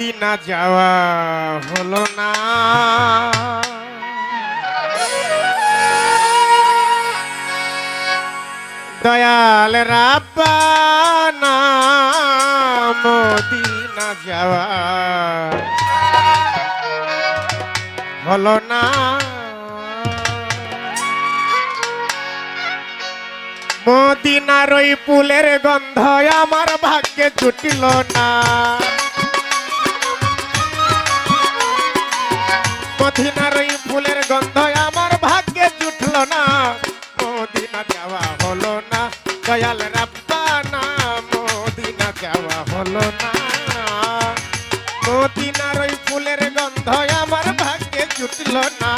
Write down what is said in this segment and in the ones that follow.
না যাওয়া হলো না। দয়াল রাব্বানা মদিনা যাওয়া হলো না। মদিনার ওই ফুলের গন্ধ আমার ভাগ্যে জুটিল না। দয়াল রাব্বানা মদিনা যাওয়া হলো না। মদিনার ওই ফুলের গন্ধ আমার ভাগ্যে জুটল না।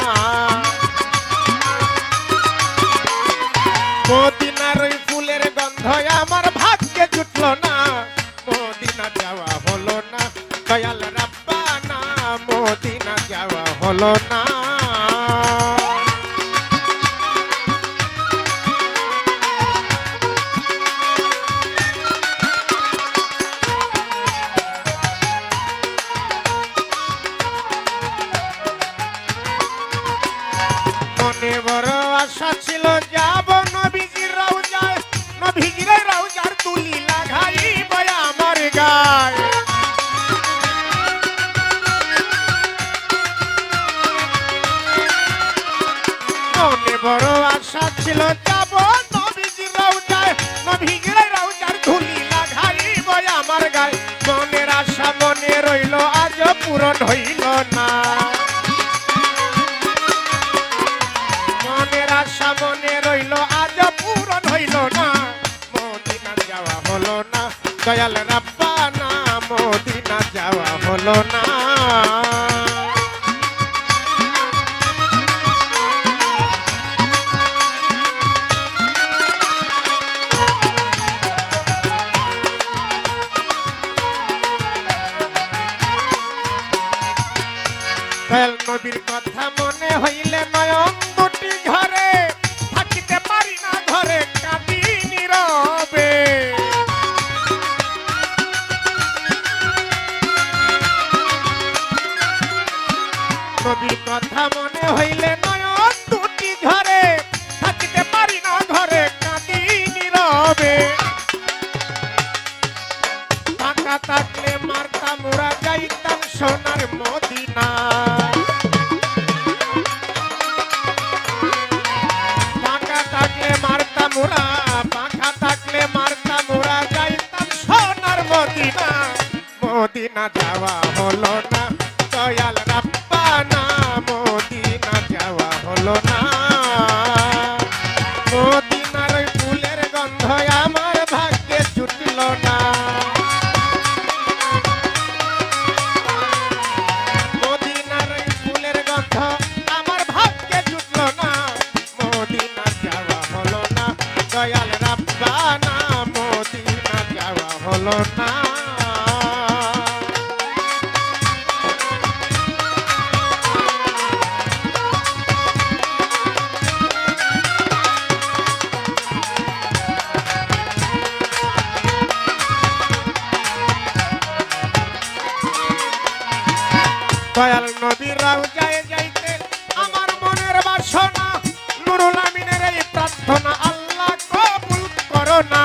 মদিনার ওই ফুলের গন্ধ আমার ভাগ্যে জুটল না। মদিনা যাওয়া হলো না দয়াল রাব্বানা মদিনা যাওয়া হলো না। মনে বড় আশা ছিল, যাব নবীজির রওজায়। নবীজির রওজার তুলি লাগাইব আমার গায়। মনে বড় আশা ছিল, যাব নবীজির রওজায়। নবীজির রওজার তুলি লাগাইব আমার গায়। মনের আশা মনে রইল আজ পূরণ হইল না। মনে রইল, আজ পূরণ হইল না। মদিনা যাওয়া হলো না। দয়াল রাব্বানা মদিনা যাওয়া হলো না। কথা মনে হইলে নয়ন দুটি ঘরে কথা মনে হইলে নয়ন দুটি ঘরে থাকিতে পারি না ঘরে কাঁদি নীরবে। টাকা থাকলে মারতাম ওরা যাইতাম সোনার মদিনা টাকা থাকলে মারতাম ওরা পাখা থাকলে মারতাম ওরা যাইতাম সোনার মদিনা মদিনা যাওয়া হলো না, দয়াল রাব্বানা হলো না। দয়াল যায় যাইতে, আমার মনের বাসনা নুরুল আমিনের প্রার্থনা আল্লাহ কবুল করো না।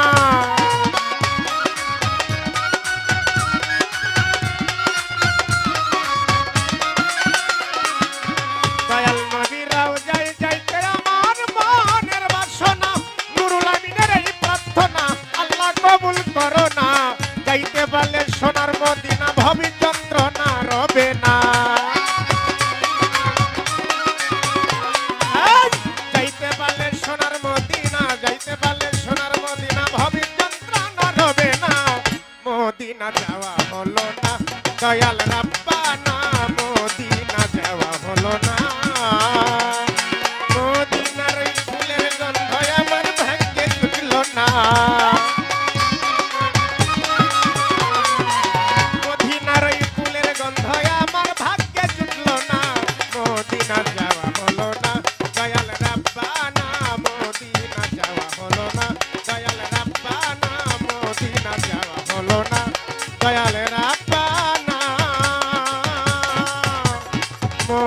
দয়াল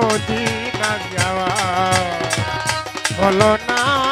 মদিনা যাওয়া। বলো না।